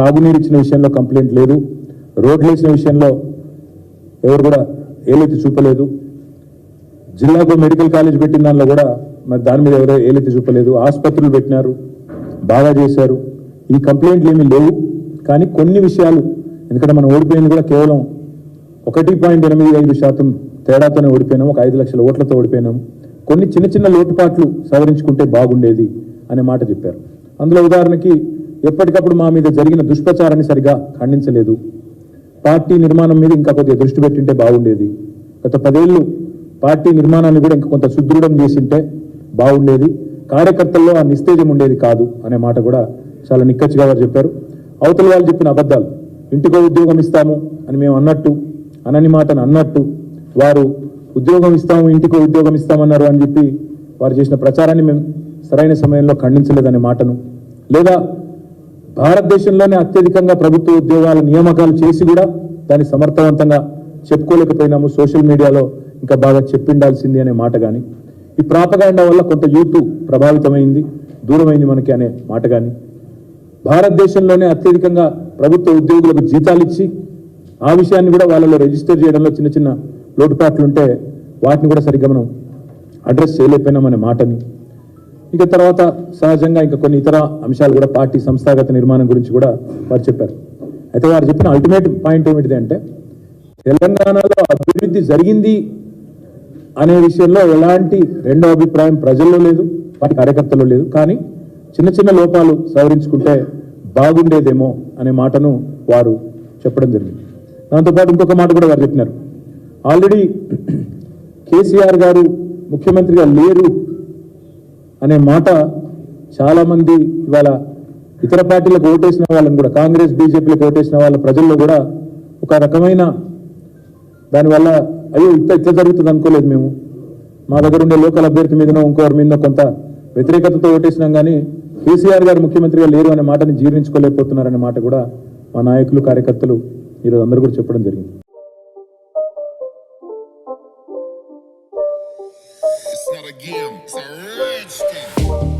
తాగునీరు ఇచ్చిన విషయంలో కంప్లైంట్ లేదు. రోడ్లు వేసిన విషయంలో ఎవరు కూడా ఏలెత్తి చూపలేదు. జిల్లాకు మెడికల్ కాలేజ్ పెట్టిన దానిలో కూడా మరి దాని మీద ఎవరో ఏలెత్తి చూపలేదు. ఆసుపత్రులు పెట్టినారు. బాగా చేశారు. ఈ కంప్లైంట్లు ఏమీ లేవు. కానీ కొన్ని విషయాలు ఎందుకంటే మనం ఓడిపోయింది కూడా కేవలం ఒకటి పాయింట్ ఎనిమిది ఐదు శాతం తేడాతోనే ఓడిపోయినాం. ఒక ఐదు లక్షల ఓట్లతో ఓడిపోయినాం. కొన్ని చిన్న చిన్న లోటుపాట్లు సవరించుకుంటే బాగుండేది అనే మాట చెప్పారు. అందులో ఉదాహరణకి ఎప్పటికప్పుడు మా మీద జరిగిన దుష్ప్రచారాన్ని సరిగా ఖండించలేదు. పార్టీ నిర్మాణం మీద ఇంకా కొద్దిగా దృష్టి పెట్టింటే బాగుండేది. గత పదేళ్ళు పార్టీ నిర్మాణాన్ని కూడా ఇంకా కొంత సుదృఢం చేసింటే బాగుండేది. కార్యకర్తల్లో ఆ నిస్తేజం ఉండేది కాదు అనే మాట కూడా చాలా నిక్కచ్చిగా వారు చెప్పారు. అవతల వాళ్ళు చెప్పిన అబద్ధాలు ఇంటికో ఉద్యోగం ఇస్తాము అని మేము అన్నట్టు అనని మాటను అన్నట్టు వారు ఉద్యోగం ఇస్తాము ఇంటికో ఉద్యోగం ఇస్తామన్నారు అని చెప్పి వారు చేసిన ప్రచారాన్ని మేము సరైన సమయంలో ఖండించలేదనే మాటను. లేదా భారతదేశంలోనే అత్యధికంగా ప్రభుత్వ ఉద్యోగాల నియామకాలు చేసి కూడా దాన్ని సమర్థవంతంగా చెప్పుకోలేకపోయినాము. సోషల్ మీడియాలో ఇంకా బాగా చెప్పిండాల్సింది అనే మాట కానీ ఈ ప్రాపగాండా వల్ల కొంత యూత్ ప్రభావితమైంది దూరమైంది మనకి అనే మాట కానీ భారతదేశంలోనే అత్యధికంగా ప్రభుత్వ ఉద్యోగులకు జీతాలు ఇచ్చి ఆ విషయాన్ని కూడా వాళ్ళలో రిజిస్టర్ చేయడంలో చిన్న చిన్న లోటుపాట్లు ఉంటే వాటిని కూడా సరిగ్గా మనం అడ్రస్ చేయలేకపోయినామనే మాటని ఇక తర్వాత సహజంగా ఇంకా కొన్ని ఇతర అంశాలు కూడా పార్టీ సంస్థాగత నిర్మాణం గురించి కూడా వారు చెప్పారు. అయితే వారు చెప్పిన అల్టిమేట్ పాయింట్ ఏమిటిది అంటే తెలంగాణలో అభివృద్ధి జరిగింది అనే విషయంలో ఎలాంటి రెండో అభిప్రాయం ప్రజల్లో లేదు వాటి కార్యకర్తలు లేదు. కానీ చిన్న చిన్న లోపాలు సవరించుకుంటే బాగుండేదేమో అనే మాటను వారు చెప్పడం జరిగింది. దాంతోపాటు ఇంకొక మాట కూడా వారు చెప్పినారు. ఆల్రెడీ కేసీఆర్ గారు ముఖ్యమంత్రిగా లేరు అనే మాట చాలామంది ఇవాళ ఇతర పార్టీలకు ఓటేసిన వాళ్ళని కూడా కాంగ్రెస్ బీజేపీలకు ఓటేసిన వాళ్ళ ప్రజల్లో కూడా ఒక రకమైన దానివల్ల అయ్యో ఇంత ఇట్లా జరుగుతుంది అనుకోలేదు మేము. మా దగ్గర ఉండే లోకల్ అభ్యర్థి మీదనో ఇంకోరి మీద కొంత వ్యతిరేకతతో ఓటేసినాం కానీ కేసీఆర్ గారు ముఖ్యమంత్రిగా లేరు అనే మాటని జీర్ణించుకోలేకపోతున్నారనే మాట కూడా మా నాయకులు కార్యకర్తలు ఈరోజు అందరూ కూడా చెప్పడం జరిగింది. game. It's a rage.